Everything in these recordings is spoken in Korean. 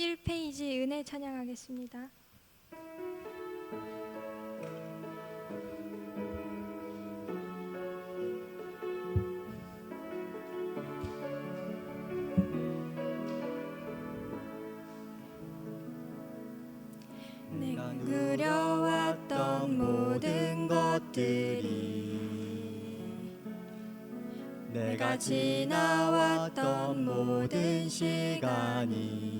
1페이지 은혜 찬양하겠습니다. 내가 그려왔던 모든 것들이 내가 지나왔던 모든 시간이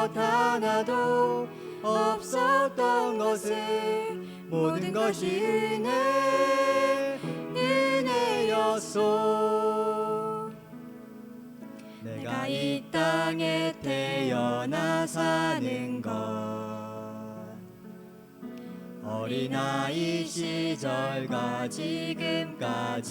것 하나도 없었던 것을 모든 것이 은혜 은혜였소. 내가 이 땅에 태어나 사는 것. 어린아이 시절과 지금까지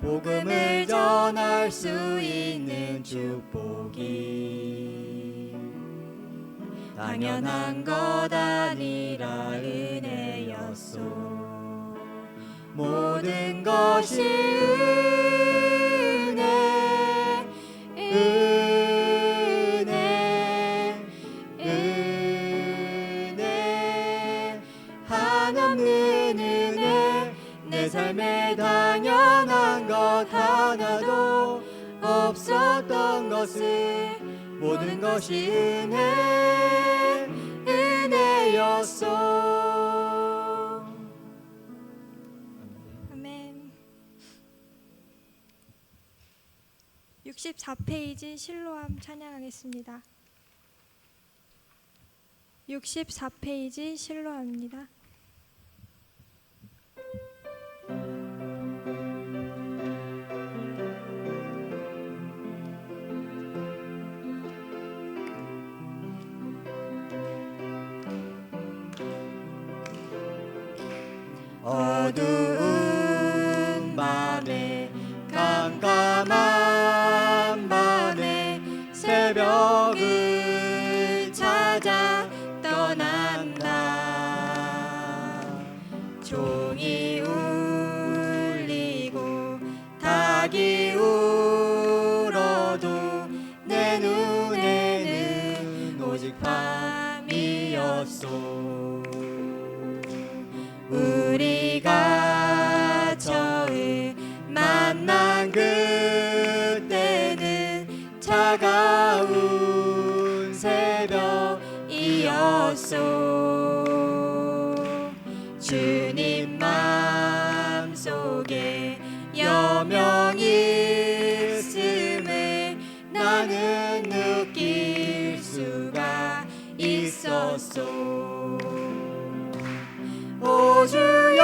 복음을 전할 수 있는 축복이 당연한 것 아니라 은혜였소. 모든 것이 것을 모든 것이 은혜 은혜였소. 아멘. 64페이지 실로암 찬양하겠습니다. 64페이지 실로암입니다 어두운 밤에 깜깜한 밤에 새벽을 찾아 떠난다. 종이 울리고 닭이 울 차가운 새벽이었소. 주님 마음속에 여명이 있음을 나는 느낄 수가 있었소. 오주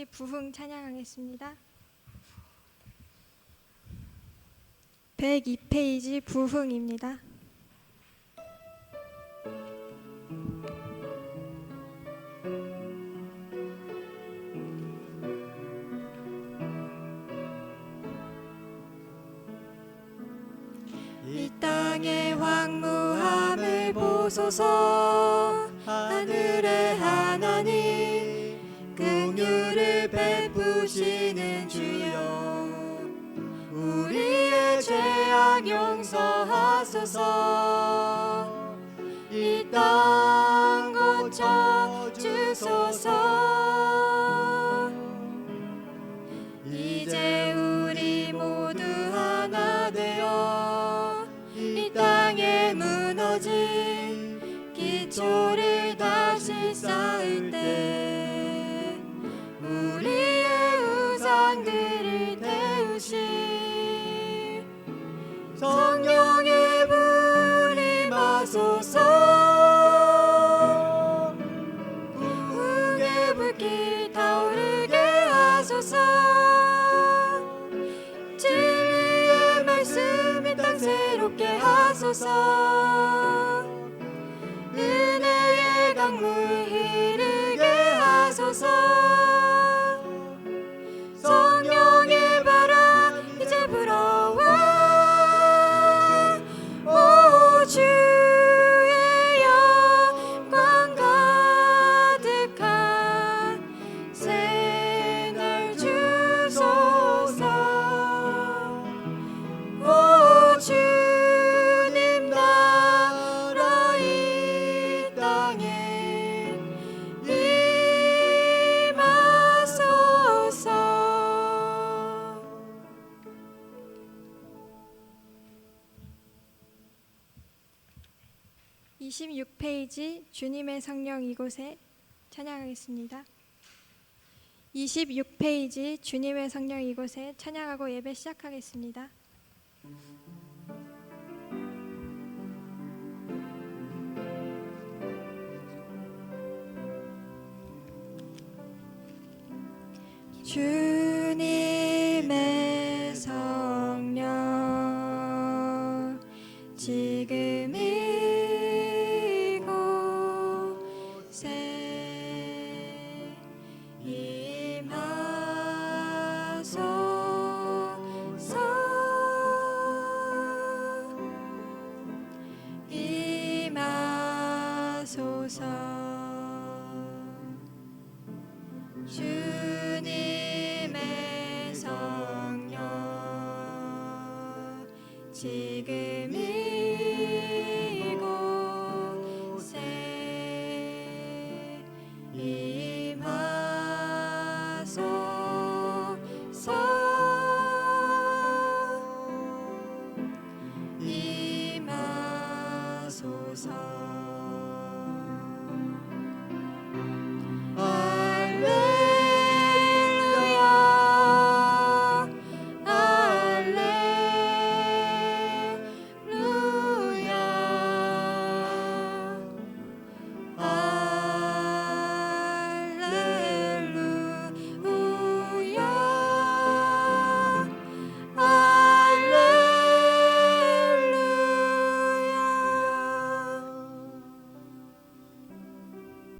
102페이지 부흥 찬양하겠습니다. 102페이지 부흥입니다. 이 땅의 황무함을 보소서 하늘의 하나님 베푸시는 주여. 우리의 죄악 용서하소서 하 26페이지 주님의 성령 이곳에 찬양하겠습니다. 26페이지 주님의 성령 이곳에 찬양하고 예배 시작하겠습니다. 주님 지금 이곳에 임하소서. 임하소서